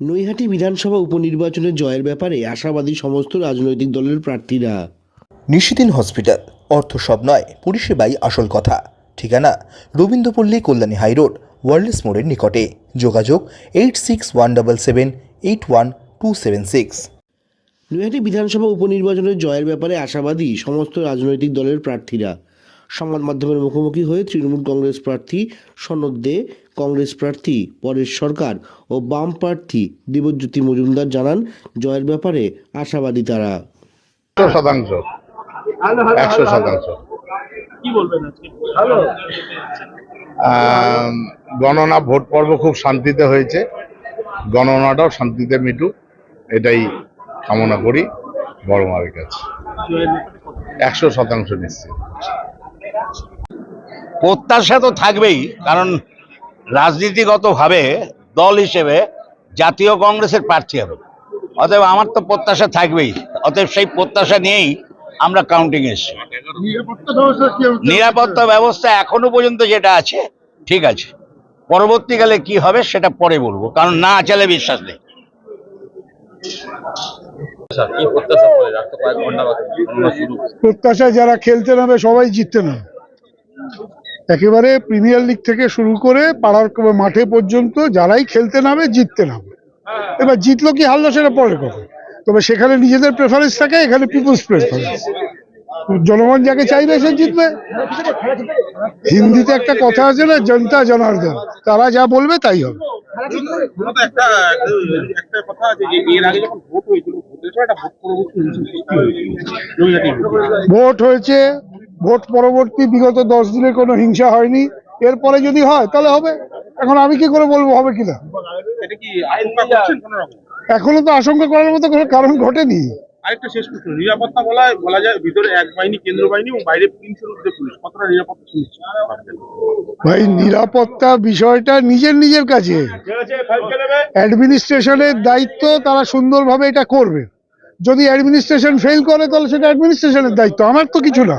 নৈহাটি বিধানসভা উপনির্বাচনে জয়ের ব্যাপারে আশাবাদী সমস্ত রাজনৈতিক দলের প্রার্থীরা। নিশিদিন হসপিটাল অর্থ সব নয় পরিষেবাই আসল কথা। ঠিকানা রবীন্দ্রপল্লী কল্যাণী হাইরোড ওয়ার্ল্ডস মোড়ের নিকটে। যোগাযোগ eight six one double seven eight one two seven six. Naihati বিধানসভা উপনির্বাচনের জয়ের ব্যাপারে আশাবাদী সমস্ত রাজনৈতিক দলের প্রার্থীরা। সংবাদ মাধ্যমের মুখোমুখি হয়ে তৃণমূল কংগ্রেস প্রার্থী সনদ দে কংগ্রেস প্রার্থী পরেশ সরকার ও বাম প্রার্থী দেবজ্যোতি মজুমদার জানান জয়ের ব্যাপারে আশাবাদী তারা। শতাংশ। একশো শতাংশ। কি বলবেন আজকে? আম, গণনা ভোট পর্ব খুব শান্তিতে হয়েছে। গণনাটাও শান্তিতে মিটুক এটাই কামনা করি বড় মায়ের কাছে। একশো শতাংশ নিশ্চিত। প্রত্যাশা তো থাকবেই, কারণ রাজনীতিগতভাবে দল হিসেবে জাতীয় কংগ্রেসের প্রার্থী হবে। অতএব আমার তো প্রত্যাশা থাকবেই, অতএব সেই প্রত্যাশা নিয়েই আমরা কাউন্টিং এসেছি। নিরাপত্তা ব্যবস্থা এখনও পর্যন্ত যেটা আছে, ঠিক আছে। পরবর্তীকালে কি হবে সেটা পরে বলব, কারণ না চালে বিশ্বাস নেই কি প্রত্যাশা করে রাখতে কয়েক ঘণ্টা বাকি গণনা শুরু প্রত্যাশায় যারা খেলতে নামে সবাই জিততে নামে। একেবারে প্রিমিয়ার লিগ থেকে শুরু করে পাড়ার মাঠে পর্যন্ত যারাই খেলতে নামে জিততে নামে। এবার জিতলো কি, হারলো সেটা পরের কথা। তবে সেখানে নিজেদের প্রেফারেন্স থাকে, এখানে পিপুলস প্রেফারেন্স জনগণ যাকে চাইবে সে জিতবে। হিন্দিতে একটা কথা আছে না জনতা জনার্দন। তারা যা বলবে তাই হবে। ভোট হয়েছে? ভোট পরবর্তী বিগত দশ দিনে কোনো হিংসা হয়নি। এরপরে যদি হয় তাহলে হবে। এখন আমি কি করে বলব হবে কিনা? এখনও তো আশঙ্কা করার মতো কোনো কারণ ঘটেনি। আরেকটা শেষ প্রশ্ন, নিরাপত্তা বলা বলা যায় ভিতরে এক বাহিনী, কেন্দ্র বাহিনী এবং বাইরে তিনশোর উপরে পুলিশ। কতটা নিরাপত্তা সুনিশ্চিত ভাই, নিরাপত্তা বিষয়টা নিজের নিজের কাছে। অ্যাডমিনিস্ট্রেশনের দায়িত্ব তারা সুন্দরভাবে এটা করবে। যদি অ্যাডমিনিস্ট্রেশন ফেল করে, তাহলে সেটা অ্যাডমিনিস্ট্রেশনের দায়িত্ব। আমার তো কিছু না।